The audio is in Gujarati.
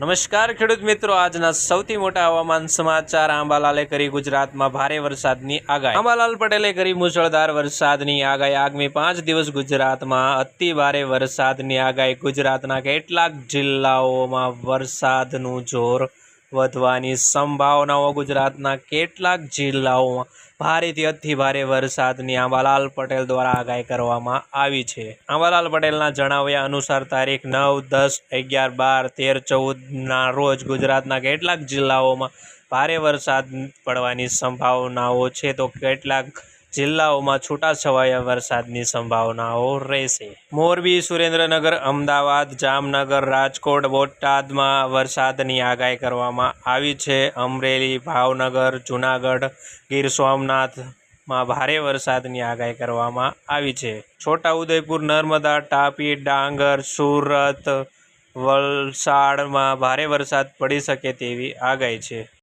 નમસ્કાર, ખેડૂત મિત્રો. આજના સૌથી મોટા હવામાન સમાચાર આંબાલાલે કરી ગુજરાતમાં ભારે વરસાદની આગાહી. આંબાલાલ પટેલે કરી મુશળધાર વરસાદની આગાહી. આગામી પાંચ દિવસ ગુજરાતમાં અતિ ભારે વરસાદની આગાહી. ગુજરાતના કેટલાક જિલ્લાઓમાં વરસાદનું જોર વધવાની સંભાવનાઓ ગુજરાતના કેટલાક જિલ્લાઓમાં ભારેથી અતિ ભારે વરસાદની આંબાલાલ પટેલ દ્વારા આગાહી કરવામાં આવી છે. આંબાલાલ પટેલના જણાવ્યા અનુસાર તારીખ નવ, દસ, અગિયાર, બાર, તેર, ચૌદના રોજ ગુજરાતના કેટલાક જિલ્લાઓમાં ભારે વરસાદ પડવાની સંભાવનાઓ છે. તો કેટલાક જિલ્લાઓમાં છૂટાછવાયા વરસાદની સંભાવનાઓ રહેશે. મોરબી, સુરેન્દ્રનગર, અમદાવાદ, જામનગર, રાજકોટ, બોટાદમાં વરસાદની આગાહી કરવામાં આવી છે. અમરેલી, ભાવનગર, જુનાગઢ, ગીર સોમનાથમાં ભારે વરસાદની આગાહી કરવામાં આવી છે. છોટાઉદેપુર, નર્મદા, તાપી, ડાંગર, સુરત, વલસાડમાં ભારે વરસાદ પડી શકે તેવી આગાહી છે.